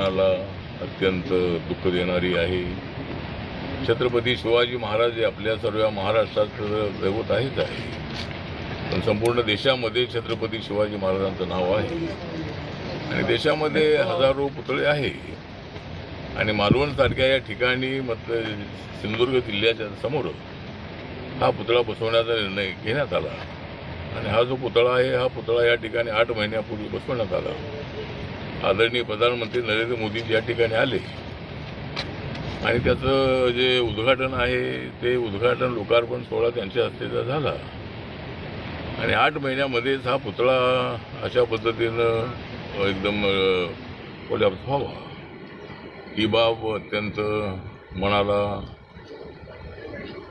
मनाला अत्यंत दुःख देणारी आहे. छत्रपती शिवाजी महाराज हे आपल्या सर्व महाराष्ट्रात दैवत आहेच आहे. पण संपूर्ण देशामध्ये छत्रपती शिवाजी महाराजांचं नाव आहे. आणि देशामध्ये हजारो पुतळे आहे. आणि मालवणसारख्या या ठिकाणी मत सिंधुदुर्ग जिल्ह्याच्या समोर हा पुतळा बसवण्याचा निर्णय घेण्यात आला. आणि हा जो पुतळा आहे हा पुतळा या ठिकाणी आठ महिन्यापूर्वी बसवण्यात आला. आदरणीय प्रधानमंत्री नरेंद्र मोदी या ठिकाणी आले. आणि त्याचं जे उद्घाटन आहे ते उद्घाटन लोकार्पण सोहळा त्यांच्या हस्ते झाला. आणि आठ महिन्यामध्येच हा पुतळा अशा पद्धतीनं एकदम कोल्याप्स व्हावा. ही बाब अत्यंत मनाला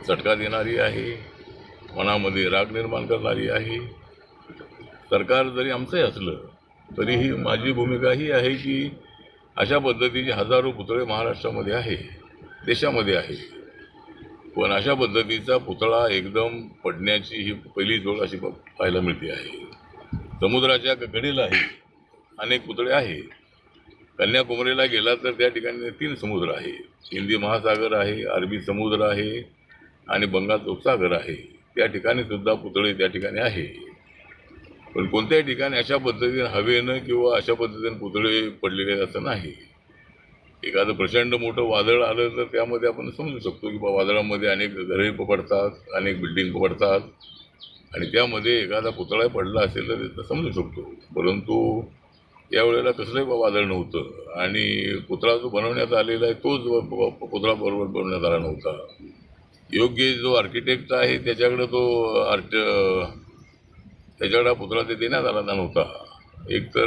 चटका देणारी आहे मनामध्ये राग निर्माण करणारी आहे. सरकार जरी आमचंही असलं तरीही माझी भूमिका ही आहे की अशा पद्धतीचे हजारो पुतळे महाराष्ट्रामध्ये आहे देशामध्ये आहे. पण अशा पद्धतीचा पुतळा एकदम पडण्याची ही पहिली जोड अशी पाहायला मिळते आहे. समुद्राच्या कडेलाही अनेक पुतळे आहे कन्याकुमारीला गेला तर त्या ठिकाणी तीन समुद्र आहे. हिंदी महासागर आहे अरबी समुद्र आहे आणि बंगालचा उपसागर आहे. त्या ठिकाणी सुद्धा पुतळे त्या ठिकाणी आहे. पण कोणत्याही ठिकाणी अशा पद्धतीने हवेनं किंवा अशा पद्धतीने पुतळे पडलेले असं नाही. एखादं प्रचंड मोठं वादळ आलं तर त्यामध्ये आपण समजू शकतो की बा वादळामध्ये अनेक घरे पडतात अनेक बिल्डिंग पडतात आणि त्यामध्ये एखादा पुतळा पडला असेल तर ते समजू शकतो. परंतु यावेळेला कसलंही वादळ नव्हतं. आणि पुतळा जो बनवण्यात आलेला आहे तोच पुतळा बरोबर बनवण्यात आला नव्हता. योग्य जो आर्किटेक्ट आहे त्याच्याकडे तो आर्ट त्याच्याकडे पुतळा ते देण्यात आला नव्हता. एकतर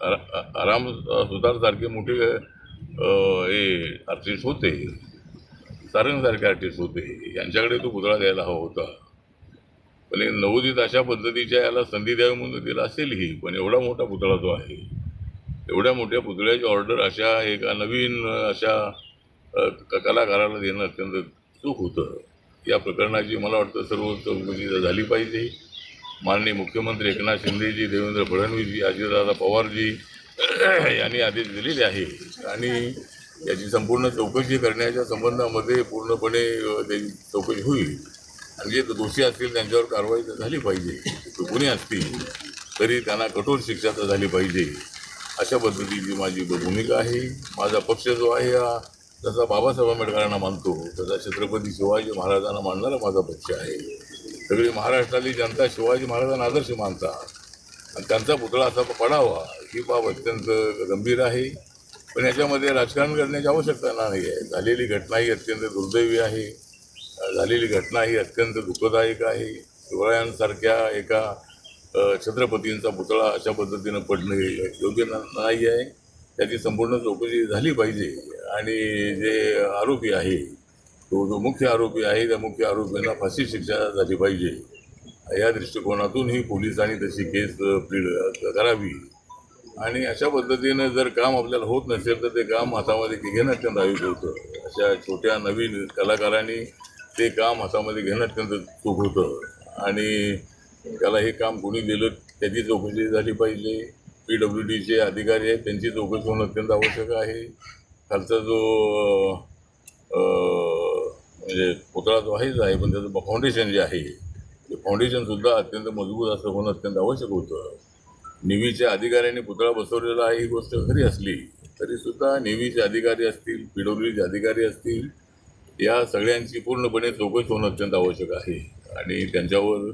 अ- आराम सुतारसारखे मोठे हे आर्टिस्ट होते. सारंगसारखे आर्टिस्ट होते. यांच्याकडे तो पुतळा द्यायला हवा होता. पण नवोदित अशा पद्धतीच्या याला संधी द्यावी म्हणून दिला असेलही पण एवढा मोठा पुतळा जो आहे. एवढ्या मोठ्या पुतळ्याची ऑर्डर अशा एका नवीन अशा क- कलाकाराला देणं अत्यंत चूक होतं. या प्रकरणाची मला वाटतं सर्व चौकशी झाली पाहिजे. माननीय मुख्यमंत्री एकनाथ शिंदेजी देवेंद्र फडणवीसजी अजितदादा पवारजी यांनी आदेश दिलेले आहे. आणि याची संपूर्ण चौकशी करण्याच्या संबंधामध्ये पूर्णपणे त्याची चौकशी होईल. आणि जे दोषी असतील त्यांच्यावर कारवाई तर झाली पाहिजे. ते कुणी असतील तरी त्यांना कठोर शिक्षा तर झाली पाहिजे. अशा पद्धतीची माझी भूमिका आहे. माझा पक्ष जो आहे हा जसा बाबासाहेब आंबेडकरांना मानतो तसा छत्रपती शिवाजी महाराजांना मानणारा माझा पक्ष आहे. सगळी महाराष्ट्रातली जनता शिवाजी महाराजांना आदर्श मानतात. आणि त्यांचा पुतळा असा पडावा ही बाब अत्यंत गंभीर आहे. पण याच्यामध्ये राजकारण करण्याची आवश्यकता नाही आहे. झालेली घटना ही अत्यंत दुर्दैवी आहे. झालेली घटना ही अत्यंत दुःखदायक आहे. शिवरायांसारख्या एका छत्रपतींचा पुतळा अशा पद्धतीनं पडणं हे योग्य न- नाही आहे. त्याची संपूर्ण चौकशी झाली पाहिजे. आणि जे आरोपी आहे तो जो मुख्य आरोपी आहे त्या मुख्य आरोपींना फाशी शिक्षा झाली पाहिजे. या दृष्टिकोनातूनही पोलिसांनी तशी केस प्लीड करावी. आणि अशा पद्धतीनं जर काम आपल्याला होत नसेल तर ते काम हातामध्ये घेणं अत्यंत आयुक्त होतं. अशा छोट्या नवीन कलाकारांनी ते काम हातामध्ये घेणं अत्यंत चूक होतं. आणि त्याला हे काम कोणी दिलं त्याची चौकशी झाली पाहिजे. पी डब्ल्यू डीचे अधिकारी आहेत त्यांची चौकशी होणं अत्यंत आवश्यक आहे. खालचा जो म्हणजे पुतळा जो आहेच आहे पण त्याचं फाउंडेशन जे आहे ते फाउंडेशनसुद्धा अत्यंत मजबूत असं होणं अत्यंत आवश्यक होतं. नेव्हीच्या अधिकाऱ्यांनी पुतळा बसवलेला आहे ही गोष्ट खरी असली तरीसुद्धा नेव्हीचे अधिकारी असतील पी डब्ल्यूचे अधिकारी असतील या सगळ्यांची पूर्णपणे चौकशी होणं अत्यंत आवश्यक आहे. आणि त्यांच्यावर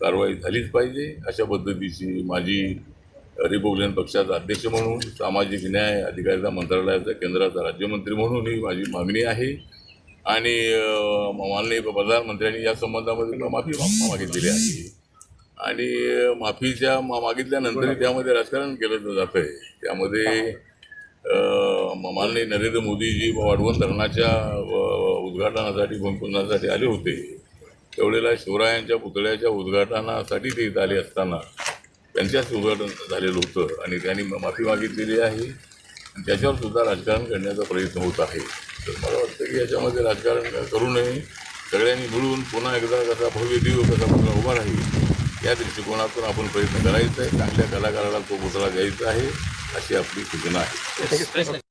कारवाई झालीच पाहिजे अशा पद्धतीची माझी रिपब्लिकन पक्षाचा अध्यक्ष म्हणून सामाजिक न्याय अधिकारिता मंत्रालयाचा केंद्राचा राज्यमंत्री म्हणून ही माझी मागणी आहे. आणि माननीय प्रधानमंत्र्यांनी या संबंधामध्ये माफी मागितलेली आहे. आणि माफीच्या मा मागितल्यानंतर त्यामध्ये राजकारण केलं जातं आहे त्यामध्ये माननीय नरेंद्र मोदीजी वाढवण धरणाच्या उद्घाटनासाठी भूमिपूजनासाठी आले होते. त्यावेळेला शिवरायांच्या पुतळ्याच्या उद्घाटनासाठी ते इथं आले असताना त्यांच्याच उद्घाटन झालेलं होतं. आणि त्यांनी माफी मागितलेली आहे. आणि त्याच्यावर सुद्धा राजकारण करण्याचा प्रयत्न होत आहे. तर मला वाटतं की याच्यामध्ये राजकारण करू नये. सगळ्यांनी मिळून पुन्हा एकदा कसा भव्य दिव कसा पुन्हा उभा राहील या दृष्टिकोनातून आपण प्रयत्न करायचा आहे. चांगल्या कलाकाराला तो पुतळा द्यायचा आहे अशी आपली सूचना आहे.